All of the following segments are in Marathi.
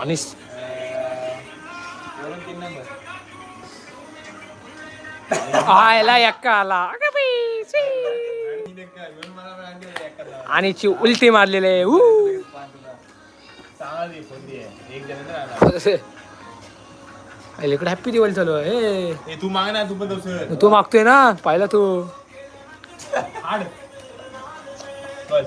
आणि आयला एक्का आला. आणि ची उलटी मारलेली ऊ. इकडे हॅप्पी दिवाळी चालू आहे. तू माग ना तू पण तू मागतोय ना पाहिला तू. बस.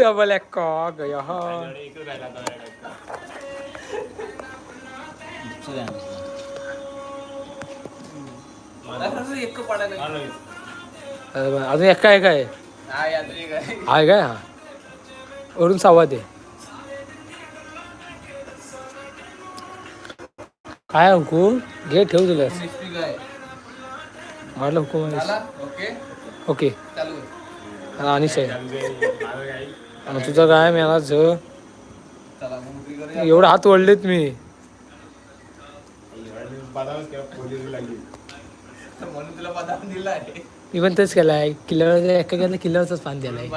डबल एक. हा, लगेच. अजून एक काय काय आहे. काय हा वरून सव्वा दे काय हुकूम घे ठेव तुला? म्हटलं हुकूम? ओके ओके चालू आहे. आणि तुझं काय मी आज चला मग मिस्त्री करूया. एवढं हात ओढलेत मी. मी पण तेच केलाय. किल्ल्यावर एका किल्ल्यावरच पान द्यायलाय